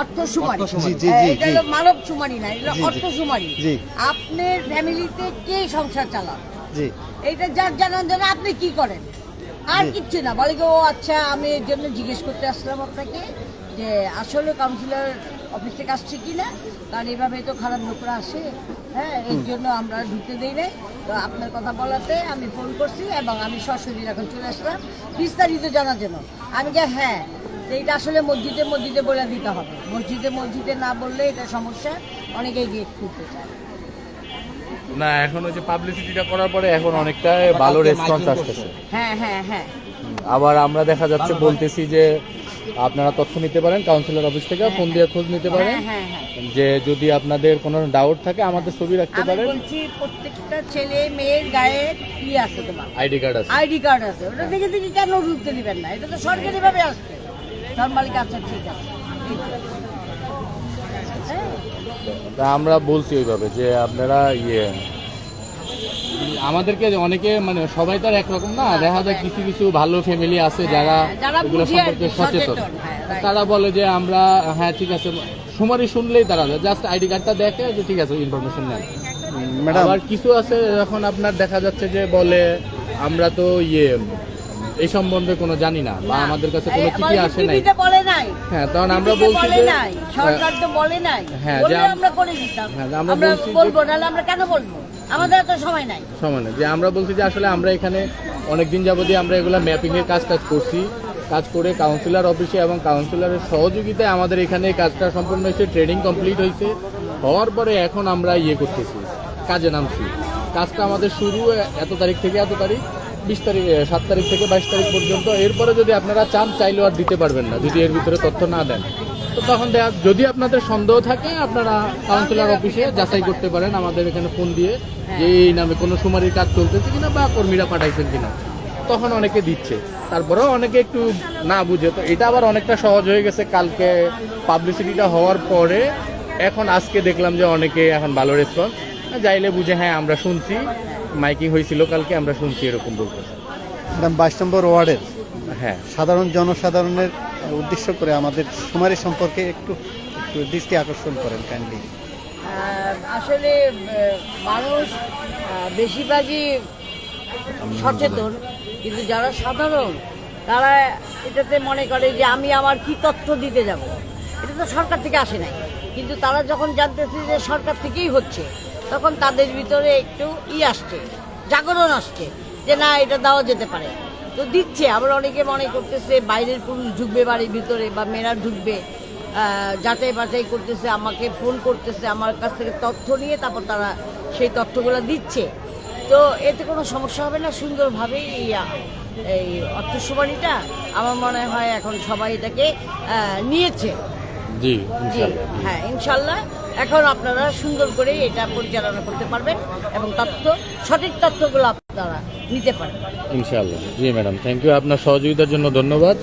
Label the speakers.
Speaker 1: অর্থ সুমারি। মানব না এটা। অর্থ আপনার ফ্যামিলিতে কে সংসার চালান?
Speaker 2: জি।
Speaker 1: যার জানার জন্য আপনি কি করেন? আর। কিচ্ছু না বলে কি, ও আচ্ছা আমি এর জন্য জিজ্ঞেস করতে আসলাম আপনাকে যে আসলে কাউন্সিলর অফিস থেকে আসছে কি না কারণ এইভাবে তো খারাপ লোকরা আসে। হ্যাঁ এর জন্য আমরা ঢুকতে দিই নাই। তো আপনার কথা বলাতে আমি ফোন করছি এবং আমি সরাসরি এখন চলে আসলাম। বিস্তারিত জানার জন্য। আমি যে হ্যাঁ এটা আসলে মসজিদে মসজিদে বলে দিতে হবে। মসজিদে মসজিদে না বললে এটা সমস্যা। অনেকেই গেট খুলতে চায়।
Speaker 3: না এখন ওই যে পাবলিসিটিটা করার পরে এখন অনেকটা ভালো রেসপন্স আসতেছে।
Speaker 1: হ্যাঁ হ্যাঁ হ্যাঁ।
Speaker 3: আবার আমরা দেখা যাচ্ছে বলতেছি যে আপনারা তথ্য নিতে পারেন কাউন্সিলর অফিস থেকে ফোন দিয়ে খোঁজ নিতে পারেন।
Speaker 1: হ্যাঁ হ্যাঁ। হ্যাঁ
Speaker 3: যে যদি আপনাদের কোনো ডাউট থাকে আমাদের ছবি রাখতে পারেন।
Speaker 1: বলছি প্রত্যেকটা ছেলে মেয়ের গায়ে কি আছে তোমার।
Speaker 3: আইডি কার্ড আছে।
Speaker 1: আইডি কার্ড আছে। ওটা দেখে দেখে কেন ঢুকতে দিবেন না? এটা তো সরকারি ভাবে আচ্ছা ঠিক আছে। হ্যাঁ,
Speaker 3: আমরা বলছি ওইভাবে যে আপনারা ইয়ে আমাদেরকে অনেকে মানে সবাই তো আর একরকম না দেখা যায় কিছু কিছু ভালো ফ্যামিলি আছে যারা
Speaker 1: হ্যাঁ,
Speaker 3: এগুলো সম্পর্কে সচেতন।
Speaker 1: সচেতন, হ্যাঁ, right.
Speaker 3: তারা বলে যে আমরা হ্যাঁ ঠিক আছে সুমারি শুনলেই তারা জাস্ট আইডি কার্ডটা দেখে যে ঠিক আছে ইনফরমেশন নেন।
Speaker 2: ম্যাডাম
Speaker 3: আবার কিছু আছে এখন আপনার দেখা যাচ্ছে যে বলে আমরা তো ইয়ে এই সম্বন্ধে কোনো জানি না বা আমাদের কাছে কোনো চিঠি আসে নাই।
Speaker 1: বলে নাই।
Speaker 3: হ্যাঁ তখন আমরা বলছি
Speaker 1: বলে
Speaker 3: যে
Speaker 1: নাই সরকার তো বলে নাই।
Speaker 3: হ্যাঁ, যে
Speaker 1: আমরা করে দিতাম
Speaker 3: হ্যাঁ, আমরা
Speaker 1: বলব নাহলে আমরা কেন বলব? আমাদের এত সময় নাই।
Speaker 3: সমানে যে আমরা বলছি যে আসলে আমরা এখানে অনেকদিন যাবতীয় আমরা এগুলো ম্যাপিং এর কাজ কাজ করছি। কাজ করে কাউন্সিলর অফিসে এবং কাউন্সিলরের সহযোগিতায় আমাদের এখানে কাজটা সম্পূর্ণ হয়েছে ট্রেনিং কমপ্লিট হয়েছে। হওয়ার পরে এখন আমরা ইয়ে করতেছি কাজে নামছি। কাজটা আমাদের শুরু এত তারিখ থেকে এত তারিখ। বিশ তারিখ সাত তারিখ থেকে বাইশ তারিখ পর্যন্ত। এরপরে যদি আপনারা চান চাইলেও আর দিতে পারবেন না যদি এর ভিতরে তথ্য না দেন। তো তখন যদি আপনাদের সন্দেহ থাকে আপনারা কাউন্সিলর অফিসে যাচাই করতে পারেন আমাদের এখানে ফোন দিয়ে যে এই নামে কোনো সুমারির কাজ চলতেছে কিনা বা কর্মীরা পাঠাইছেন কিনা। তখন অনেকে দিচ্ছে। তারপরেও অনেকে একটু না বুঝে। তো এটা আবার অনেকটা সহজ হয়ে গেছে। কালকে পাবলিসিটিটা হওয়ার পরে এখন আজকে দেখলাম যে অনেকে এখন ভালো রেসপন্স যাইলে বুঝে হ্যাঁ আমরা শুনছি। মাইকিং হয়েছিল কালকে আমরা শুনছি এরকম বলতেছে
Speaker 2: ম্যাডাম বাইশ নম্বর ওয়ার্ডের
Speaker 3: হ্যাঁ।
Speaker 2: সাধারণ জনসাধারণের উদ্দেশ্য করে আমাদের সুমারি সম্পর্কে একটু একটু দৃষ্টি আকর্ষণ করেন কাইন্ডলি
Speaker 1: আসলে মানুষ বেশিরভাগই সচেতন কিন্তু যারা সাধারণ তারা এটাতে মনে করে যে আমি আমার কি তথ্য দিতে যাব। এটা তো সরকার থেকে আসে নাই। কিন্তু তারা যখন জানতেছে যে সরকার থেকেই হচ্ছে তখন তাদের ভিতরে একটু ই আসছে জাগরণ আসছে যে না এটা দেওয়া যেতে পারে। তো দিচ্ছে আবার অনেকে মনে করতেছে বাইরের পুরুষ ঢুকবে বাড়ির ভিতরে বা মেয়েরা ঢুকবে যাচাই বাছাই করতেছে আমাকে ফোন করতেছে আমার কাছ থেকে তথ্য নিয়ে তারপর তারা সেই তথ্যগুলো দিচ্ছে। তো এতে কোনো সমস্যা হবে না সুন্দরভাবেই এই, আহ, এই অর্থসমানিটা আমার মনে হয় এখন সবাই এটাকে নিয়েছে।
Speaker 3: জি
Speaker 1: জি হ্যাঁ ইনশাল্লাহ। এখন আপনারা সুন্দর করে এটা পরিচালনা করতে পারবেন এবং তথ্য, সঠিক তথ্যগুলো আপনারা নিতে পারবেন।
Speaker 3: ইনশাআল্লাহ। জি ম্যাডাম থ্যাংক ইউ আপনার সহযোগিতার জন্য ধন্যবাদ।